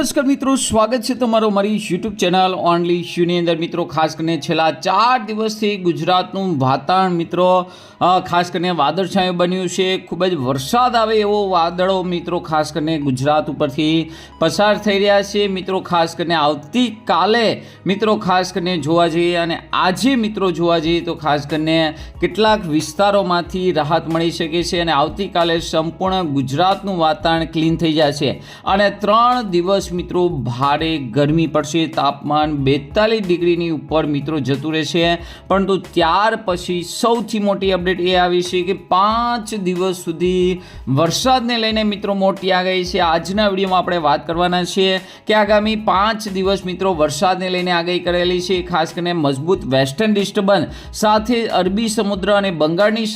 નમસ્કાર મિત્રો, સ્વાગત છે તમારો મારી યુટ્યુબ ચેનલ ઓનલી શ્યુની અંદર. મિત્રો, ખાસ કરીને છેલ્લા ચાર દિવસથી ગુજરાતનું વાતાવરણ મિત્રો ખાસ કરીને વાદળછાયું બન્યું છે. ખૂબ જ વરસાદ આવે એવો વાદળો મિત્રો, ખાસ કરીને ગુજરાત ઉપરથી પસાર થઈ રહ્યા છે. મિત્રો, ખાસ કરીને આવતીકાલે મિત્રો, ખાસ કરીને જોવા જઈએ અને આજે મિત્રો જોવા જઈએ તો ખાસ કરીને કેટલાક વિસ્તારોમાંથી રાહત મળી શકે છે અને આવતીકાલે સંપૂર્ણ ગુજરાતનું વાતાવરણ ક્લીન થઈ જશે. અને ત્રણ દિવસ મિત્રો, ભારે ગરમી પડશે, તાપમાન બેતાલીસ ડિગ્રીની ઉપર મિત્રો જતું રહેશે. પરંતુ ત્યાર પછી સૌથી મોટી અપડેટ એ આવી છે કે પાંચ દિવસ સુધી વરસાદને લઈને મિત્રો મોટી આગાહી છે. આજના વિડીયોમાં આપણે વાત કરવાના છીએ કે આગામી પાંચ દિવસ મિત્રો વરસાદને લઈને આગાહી કરેલી છે. ખાસ કરીને મજબૂત વેસ્ટર્ન ડિસ્ટર્બન્સ, સાથે અરબી સમુદ્ર અને બંગાળની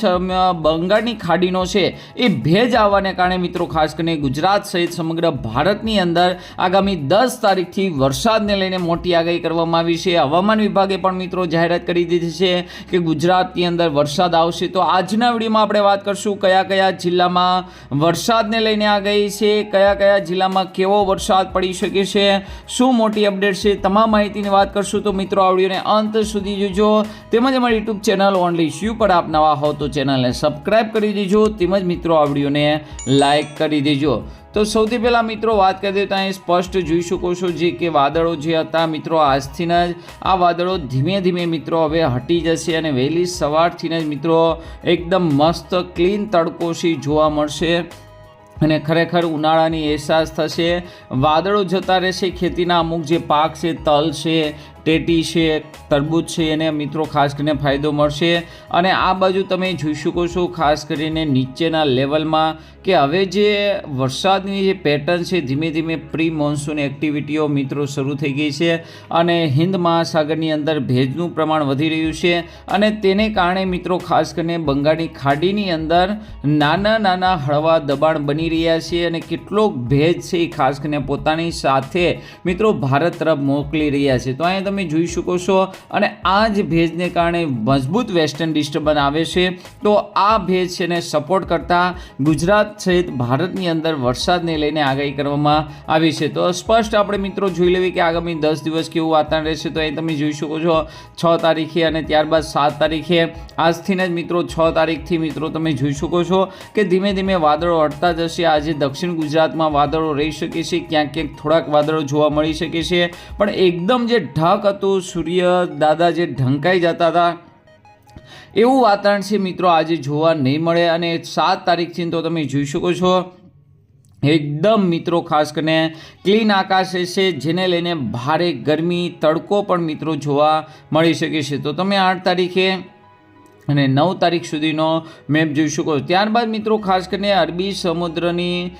બંગાળની ખાડીનો છે. એ ભેજ આવવાને કારણે મિત્રો ખાસ કરીને ગુજરાત સહિત સમગ્ર ભારતની અંદર આગામી દસ તારીખથી વરસાદને લઈને મોટી આગાહી કરવામાં આવી છે. હવામાન વિભાગે પણ મિત્રો જાહેરાત કરી દીધી છે કે ગુજરાતની અંદર વરસાદ આવશે. તો આજના વિડીયોમાં આપણે વાત કરશું કયા કયા જિલ્લામાં વરસાદને લઈને આગાહી છે, કયા કયા જિલ્લામાં કેવો વરસાદ પડી શકે છે, શું મોટી અપડેટ છે, તમામ માહિતીની વાત કરશું. તો મિત્રો, આ વિડીયોને અંત સુધી જોજો. તેમજ અમારી યુટ્યુબ ચેનલ ઓનલી શ્યુ પર આપ નવા હો તો ચેનલને સબસ્ક્રાઈબ કરી દેજો. તેમજ મિત્રો, આ વિડીયોને લાઇક કરી દેજો. તો સૌથી પહેલાં મિત્રો વાત કરી દઈએ તો અહીં સ્પષ્ટ જોઈ શકો છો જે કે વાદળો જે હતા મિત્રો આજથી જ, આ વાદળો ધીમે ધીમે મિત્રો હવે હટી જશે અને વહેલી સવારથી જ મિત્રો એકદમ મસ્ત, ક્લીન તડકોશી જોવા મળશે અને ખરેખર ઉનાળાની અહેસાસ થશે. વાદળો જતા રહેશે, ખેતીના અમુક જે પાક છે, તલ છે ટેટી છે, તરબૂચ છે, એને મિત્રો ખાસ કરીને ફાયદો મળશે. અને આ બાજુ તમે જોઈ શકો છો, ખાસ કરીને નીચેના લેવલમાં કે હવે જે વરસાદની જે પેટર્ન છે, ધીમે ધીમે પ્રી મોન્સૂન એક્ટિવિટીઓ મિત્રો શરૂ થઈ ગઈ છે અને હિન્દ મહાસાગરની અંદર ભેજનું પ્રમાણ વધી રહ્યું છે. અને તેને કારણે મિત્રો ખાસ કરીને બંગાળની ખાડીની અંદર નાના નાના હળવા દબાણ બની રહ્યા છે અને કેટલોક ભેજ છે એ ખાસ કરીને પોતાની સાથે મિત્રો ભારત તરફ મોકલી રહ્યા છે. તો અહીંયા તમે જોઈ શકો છો અને આ જ ભેજને કારણે મજબૂત વેસ્ટર્ન ડિસ્ટર્બન્સ આવે છે. તો આ ભેજ છે ને સપોર્ટ કરતા ગુજરાત સહિત ભારતની અંદર વરસાદને લઈને આગાહી કરવામાં આવી છે. તો સ્પષ્ટ આપણે મિત્રો જોઈ લેવી કે આગામી દસ દિવસ કેવું વાતાવરણ રહેશે તો અહીં તમે જોઈ શકો છો છ તારીખે અને ત્યારબાદ સાત તારીખે. આજથી જ મિત્રો છ તારીખથી મિત્રો તમે જોઈ શકો છો કે ધીમે ધીમે વાદળો હટતા જશે. આજે દક્ષિણ ગુજરાતમાં વાદળો રહી શકે છે, ક્યાંક ક્યાંક થોડાક વાદળો જોવા મળી શકે છે. પણ એકદમ જે ઢાક હતું સૂર્ય દાદા જે ઢંકાઈ જતા હતા, એવું વાતાવરણ છે મિત્રો આજે જોવા નહીં મળે અને સાત તારીખથી તો તમે જોઈ શકો છો. એકદમ મિત્રો ખાસ કરીને ક્લીન આકાશ છે જેને લઈને ભારે ગરમી, તડકો પણ મિત્રો જોવા મળી શકે છે. તો તમે આઠ તારીખે અને નવ તારીખ સુધીનો મેપ જોઈ શકો છો. ત્યારબાદ મિત્રો ખાસ કરીને અરબી સમુદ્રની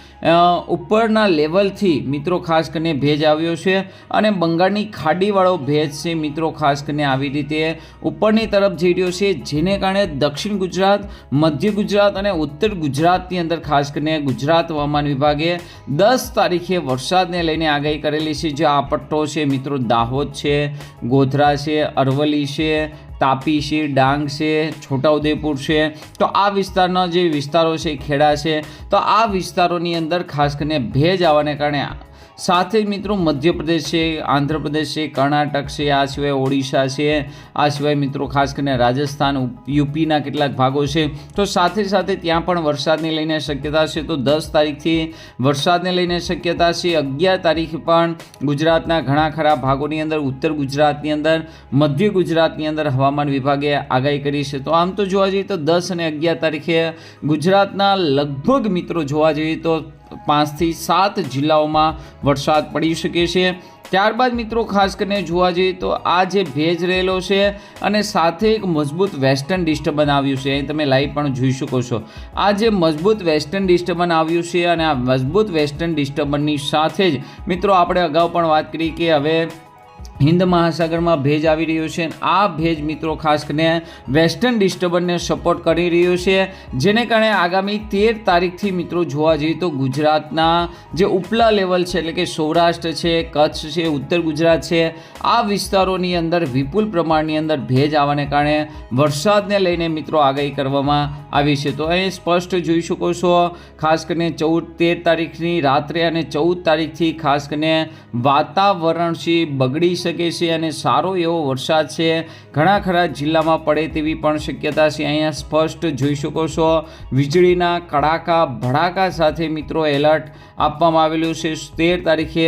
ઉપરના લેવલથી મિત્રો ખાસ કરીને ભેજ આવ્યો છે અને બંગાળની ખાડીવાળો ભેજ છે મિત્રો ખાસ કરીને આવી રીતે ઉપરની તરફ જઈ રહ્યો છે, જેને કારણે દક્ષિણ ગુજરાત, મધ્ય ગુજરાત અને ઉત્તર ગુજરાતની અંદર ખાસ કરીને ગુજરાત હવામાન વિભાગે દસ તારીખે વરસાદને લઈને આગાહી કરેલી છે. જે આ પટ્ટો છે મિત્રો, દાહોદ છે, ગોધરા છે અરવલી છે તાપી છે, ડાંગ છે, છોટાઉદેપુર છે. તો આ વિસ્તારના જે વિસ્તારો છે, ખેડા છે, તો આ વિસ્તારોની અંદર ખાસ કરીને ભેજ આવવાને કારણે સાથે મિત્રો મધ્યપ્રદેશ છે, આંધ્રપ્રદેશ છે, કર્ણાટક છે, આ સિવાય ઓડિશા છે, આ સિવાય મિત્રો ખાસ કરીને રાજસ્થાન, યુપીના કેટલાક ભાગો છે. તો સાથે સાથે ત્યાં પણ વરસાદને લઈને શક્યતા છે. તો દસ તારીખથી વરસાદને લઈને શક્યતા છે. અગિયાર તારીખે પણ ગુજરાતના ઘણા ખરા ભાગોની અંદર, ઉત્તર ગુજરાતની અંદર, મધ્ય ગુજરાતની અંદર હવામાન વિભાગે આગાહી કરી છે. તો આમ તો જોવા જઈએ તો દસ અને અગિયાર તારીખે ગુજરાતના લગભગ મિત્રો જોવા જઈએ તો પાંચથી સાત જિલ્લાઓમાં વરસાદ પડી શકે છે. ત્યારબાદ મિત્રો, ખાસ કરીને જોવા જઈએ તો આ જે ભેજ રહેલો છે અને સાથે એક મજબૂત વેસ્ટર્ન ડિસ્ટર્બન આવ્યું છે. અહીં તમે લાઈવ પણ જોઈ શકો છો. આ જે મજબૂત વેસ્ટર્ન ડિસ્ટર્બન્સ આવ્યું છે અને આ મજબૂત વેસ્ટર્ન ડિસ્ટર્બનની સાથે જ મિત્રો, આપણે અગાઉ પણ વાત કરી કે હવે હિન્દ મહાસાગરમાં ભેજ આવી રહ્યો છે. આ ભેજ મિત્રો ખાસ કરીને વેસ્ટર્ન ડિસ્ટર્બન્સને સપોર્ટ કરી રહ્યો છે. જેને કારણે આગામી તેર તારીખથી મિત્રો જોવા જઈએ તો ગુજરાતના જે ઉપલા લેવલ છે, એટલે કે સૌરાષ્ટ્ર છે, કચ્છ છે, ઉત્તર ગુજરાત છે, આ વિસ્તારોની અંદર વિપુલ પ્રમાણની અંદર ભેજ આવવાને કારણે વરસાદને લઈને મિત્રો આગાહી કરવામાં આવી છે. તો અહીં સ્પષ્ટ જોઈ શકો છો, ખાસ કરીને ચૌદ તેર તારીખની રાત્રે અને ચૌદ તારીખથી ખાસ કરીને વાતાવરણ છે બગડી શકે છે અને સારો એવો વરસાદ છે. ઘણા ખરા જિલ્લામાં પડે તેવી પણ શક્યતા છે. અહીંયા સ્પષ્ટ જોઈ શકો છો. વીજળીના કડાકા, ભડાકા સાથે મિત્રો એલર્ટ આપવામાં આવેલું છે. તેર તારીખે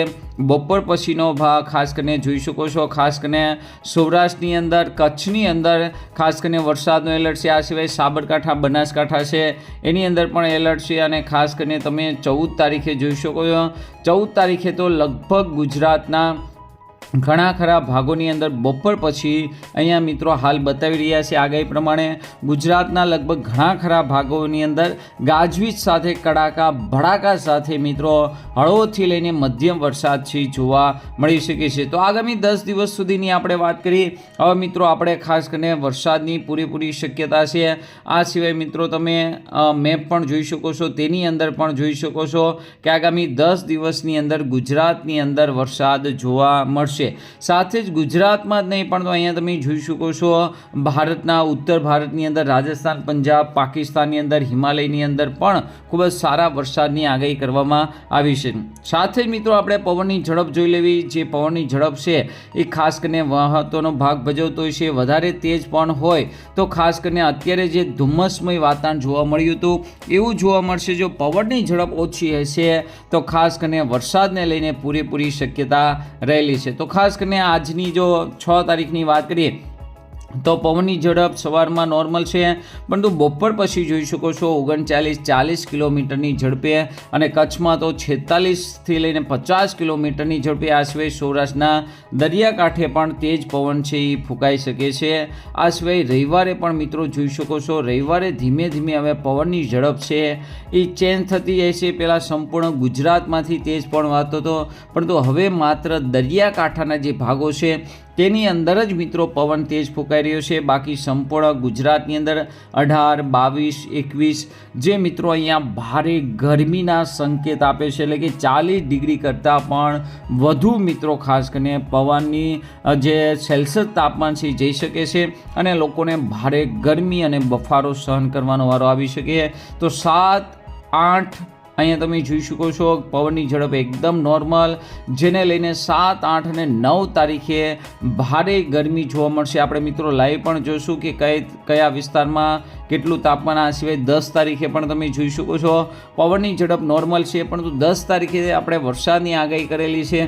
બપોર પછીનો ભાગ ખાસ કરીને જોઈ શકો છો. ખાસ કરીને સૌરાષ્ટ્રની અંદર, કચ્છની અંદર ખાસ કરીને વરસાદનો એલર્ટ છે. આ સિવાય સાબરકાંઠા, બનાસકાંઠા છે. એની અંદર પણ એલર્ટ છે અને ખાસ કરીને તમે ચૌદ તારીખે જોઈ શકો છો. ચૌદ તારીખે તો લગભગ ગુજરાતના ઘણા ખરા ભાગોની અંદર બપોર પછી અહીંયા મિત્રો હાલ બતાવી રહ્યા છે આગાહી પ્રમાણે ગુજરાતના લગભગ ઘણા ખરા ભાગોની અંદર ગાજવીજ સાથે, કડાકા, ભડાકા સાથે મિત્રો હળવોથી લઈને મધ્યમ વરસાદ છે જોવા મળી શકે છે. તો આગામી દસ દિવસ સુધીની આપણે વાત કરીએ હવે મિત્રો આપણે ખાસ કરીને વરસાદની પૂરેપૂરી શક્યતા છે. આ સિવાય મિત્રો તમે મેપ પણ જોઈ શકો છો, તેની અંદર પણ જોઈ શકો છો કે આગામી દસ દિવસની અંદર ગુજરાતની અંદર વરસાદ જોવા મળશે. સાથે જ ગુજરાતમાં જ નહીં, પણ અહીંયા તમે જોઈ શકો છો, ભારતના, ઉત્તર ભારતની અંદર, રાજસ્થાન, પંજાબ, પાકિસ્તાનની અંદર, હિમાલયની અંદર પણ ખૂબ જ સારા વરસાદની આગાહી કરવામાં આવી છે. સાથે જ મિત્રો, આપણે પવનની ઝડપ જોઈ લેવી. જે પવનની ઝડપ છે, એ ખાસ કરીને મહત્વનો ભાગ ભજવતો હોય છે. વધારે તેજ પણ હોય, તો ખાસ કરીને અત્યારે જે ધુમ્મસમય વાતાવરણ જોવા મળ્યું હતું, એવું જોવા મળશે જો પવનની ઝડપ ઓછી હશે, તો ખાસ કરીને વરસાદને લઈને પૂરેપૂરી શક્યતા રહેલી છે. તો ખાસ કરીને આજની જો છ તારીખની વાત કરીએ તો પવનની ઝડપ સવારમાં નોર્મલ છે. પરંતુ બપોર પછી જોઈ શકો છો ઓગણચાલીસ ચાલીસ કિલોમીટરની ઝડપે અને કચ્છમાં તો છેતાલીસથી લઈને પચાસ કિલોમીટરની ઝડપે આ સિવાય સૌરાષ્ટ્રના દરિયાકાંઠે પણ તેજ પવન છે એ ફૂંકાઈ શકે છે. આ સિવાય રવિવારે પણ મિત્રો જોઈ શકો છો રવિવારે ધીમે ધીમે હવે પવનની ઝડપ છે એ ચેન્જ થતી જાય છે પહેલાં સંપૂર્ણ ગુજરાતમાંથી તેજ પણ વાતો હતો, પરંતુ હવે માત્ર દરિયાકાંઠાના જે ભાગો છે તેની અંદર જ મિત્રો પવન તેજ ફૂંકાઈ રહ્યો છે. બાકી સંપૂર્ણ ગુજરાતની અંદર અઢાર, બાવીસ, એકવીસ જે મિત્રો અહીંયા ભારે ગરમીના સંકેત આપે છે. એટલે કે ચાલીસ ડિગ્રી કરતાં પણ વધુ મિત્રો ખાસ કરીને પવનની જે સેલ્સિયસ તાપમાન છે જઈ શકે છે અને લોકોને ભારે ગરમી અને બફારો સહન કરવાનો વારો આવી શકે. તો સાત, આઠ અહીંયા તમે જોઈ શકો છો, પવનની ઝડપ એકદમ નોર્મલ, જેને લઈને સાત, આઠ અને નવ તારીખે ભારે ગરમી જોવા મળશે. આપણે મિત્રો લાઈવ પણ જોઈશું કે કઈ કયા વિસ્તારમાં કેટલું તાપમાન, આ સિવાય દસ તારીખે પણ તમે જોઈ શકો છો. પવનની ઝડપ નોર્મલ છે, પરંતુ દસ તારીખે આપણે વરસાદની આગાહી કરેલી છે.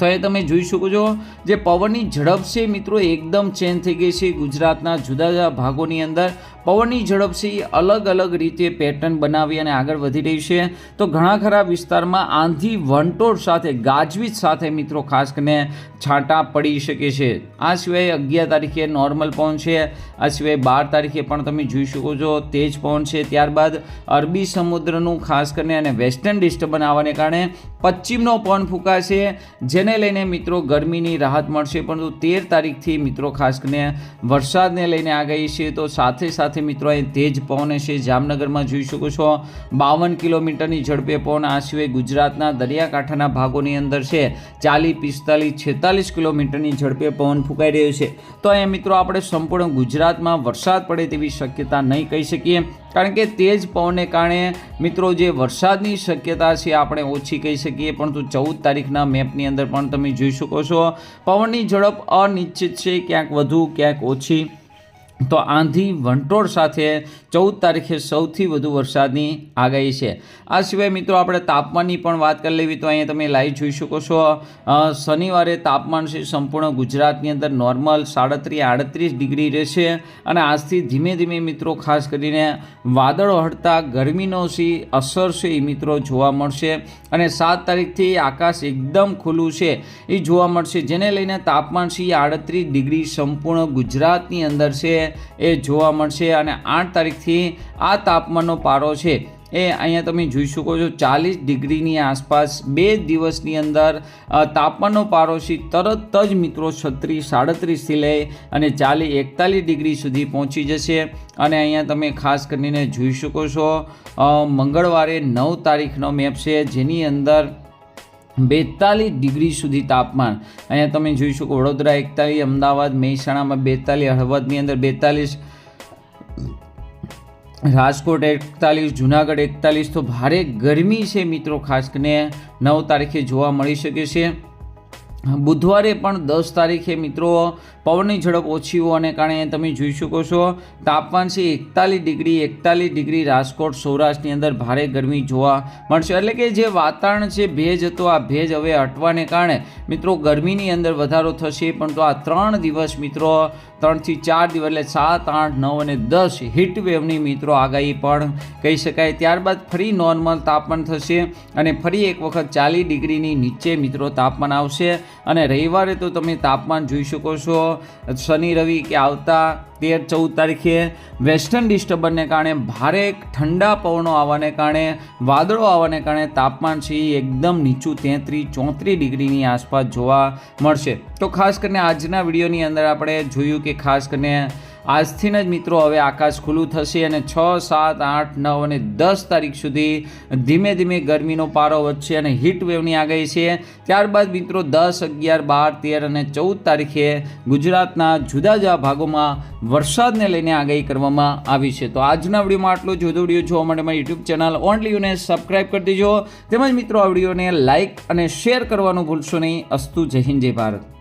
તો એ તમે જોઈ શકો છો જે પવનની ઝડપ છે, મિત્રો, એકદમ ચેન્જ થઈ ગઈ છે ગુજરાતના જુદા જુદા ભાગોની અંદર. પવનની ઝડપથી અલગ અલગ રીતે પેટર્ન બનાવી અને આગળ વધી રહી છે. તો ઘણા ખરા વિસ્તારમાં આંધી વંટોળ સાથે, ગાજવીજ સાથે મિત્રો ખાસ કરીને છાંટા પડી શકે છે. આ સિવાય અગિયાર તારીખે નોર્મલ પવન છે. આ સિવાય બાર તારીખે પણ તમે જોઈ શકો છો તેજ પવન છે. ત્યારબાદ અરબી સમુદ્રનું ખાસ કરીને અને વેસ્ટર્ન ડિસ્ટર્બન્સ આવવાને કારણે પશ્ચિમનો પવન ફૂંકાશે, જેને લઈને મિત્રો ગરમીની રાહત મળશે. પરંતુ તેર તારીખથી મિત્રો ખાસ કરીને વરસાદને લઈને આગાહી છે. તો સાથે સાથે મિત્રો, એ તેજ પવન છે. જામનગરમાં જોઈ શકો છો, બાવન કિલોમીટરની ઝડપે પવન આ સિવાય ગુજરાતના દરિયાકાંઠાના ભાગોની અંદર છે. ચાલીસ, પિસ્તાલીસ, છેતાલીસ કિલોમીટરની ઝડપે પવન ફૂંકાઈ રહ્યો છે. તો અહીંયા મિત્રો, આપણે સંપૂર્ણ ગુજરાતમાં વરસાદ પડે તેવી શક્યતા નહીં કહી શકીએ. કારણ કે તેજ પવનને કારણે મિત્રો, જે વરસાદની શક્યતા છે, આપણે ઓછી કહી શકીએ. પરંતુ ચૌદ તારીખના મેપની અંદર પણ તમે જોઈ શકો છો. પવનની ઝડપ અનિશ્ચિત છે. ક્યાંક વધુ, ક્યાંક ઓછી. તો આંધી વંટોળ સાથે ચૌદ તારીખે સૌથી વધુ વરસાદની આગાહી છે. આ સિવાય મિત્રો આપણે તાપમાનની પણ વાત કરી લેવી તો અહીંયા તમે લાઈવ જોઈ શકો છો. શનિવારે તાપમાન છે સંપૂર્ણ ગુજરાતની અંદર નોર્મલ સાડત્રીસ આડત્રીસ ડિગ્રી રહેશે અને આજથી ધીમે ધીમે મિત્રો ખાસ કરીને વાદળો હટતા ગરમીનો સી અસર છે એ મિત્રો જોવા મળશે અને સાત તારીખથી આકાશ એકદમ ખુલ્લું છે એ જોવા મળશે. જેને લઈને તાપમાન છે આડત્રીસ ડિગ્રી સંપૂર્ણ ગુજરાતની અંદર છે. એ જોવા મળશે અને આઠ તારીખથી આ તાપમાનનો પારો છે. એ અહીંયા તમે જોઈ શકો છો ચાલીસ ડિગ્રીની આસપાસ બે દિવસની અંદર તાપમાનનો પારો છે. તરત જ મિત્રો છત્રીસ, સાડત્રીસથી લઈ અને ચાલીસ, એકતાલીસ ડિગ્રી સુધી પહોંચી જશે. અને અહીંયા તમે ખાસ કરીને જોઈ શકો છો મંગળવારે નવ તારીખનો મેપ છે. જેની અંદર બેતાલીસ ડિગ્રી સુધી તાપમાન. અહીંયા તમે જોઈ શકો વડોદરા, એકતાલીસ, અમદાવાદ, મહેસાણામાં બેતાલીસ, હળવદની અંદર બેતાલીસ, રાજકોટ એકતાલીસ, જુનાગઢ એકતાલીસ. તો ભારે ગરમી છે મિત્રો, ખાસ કરીને નવ તારીખે જોવા મળી શકે છે. બુધવારે પણ દસ તારીખે મિત્રો પવનની ઝડપ ઓછી હોવાને કારણે તમે જોઈ શકો છો, તાપમાન છે એકતાલીસ ડિગ્રી એકતાલીસ ડિગ્રી રાજકોટ સૌરાષ્ટ્રની અંદર ભારે ગરમી જોવા મળશે. એટલે કે જે વાતાવરણ છે ભેજ હતો આ ભેજ હવે હટવાને કારણે મિત્રો ગરમીની અંદર વધારો થશે પણ તો આ ત્રણ દિવસ મિત્રો, ત્રણથી ચાર દિવસ એટલે સાત, આઠ, નવ અને દસ હીટ વેવની મિત્રો આગાહી પણ કહી શકાય. ત્યારબાદ ફરી નોર્મલ તાપમાન થશે અને ફરી એક વખત ચાલીસ ડિગ્રીની નીચે મિત્રો તાપમાન આવશે. અને રવિવારે તો તમે તાપમાન જોઈ શકો છો. શનિ, રવિ કે આવતા તેર, ચૌદ તારીખે વેસ્ટર્ન ડિસ્ટર્બન્સને કારણે ભારે ઠંડા પવનો આવવાને કારણે, વાદળો આવવાને કારણે તાપમાન છે એ એકદમ નીચું તેત્રીસ, ચોત્રીસ ડિગ્રીની આસપાસ જોવા મળશે. તો ખાસ કરીને આજના વિડીયોની અંદર આપણે જોયું કે ખાસ કરીને આજથી જ મિત્રો હવે આકાશ ખુલ્લું થશે અને છ, સાત, આઠ, નવ અને દસ તારીખ સુધી ધીમે ધીમે ગરમીનો પારો વધશે અને હીટ વેવની આગાહી છે. ત્યારબાદ મિત્રો દસ, અગિયાર, બાર, તેર અને ચૌદ તારીખે ગુજરાતના જુદા જુદા ભાગોમાં વરસાદને લઈને આગાહી કરવામાં આવી છે. તો આજના વિડીયોમાં આટલું જ. વીડિયો જોવા માટે મારી યુટ્યુબ ચેનલ ઓનલી યુને સબસ્ક્રાઈબ કરી દેજો. તેમજ મિત્રો આ વિડીયોને લાઇક અને શેર કરવાનું ભૂલશો નહીં. અસ્તુ જય હિન્દ, જય ભારત.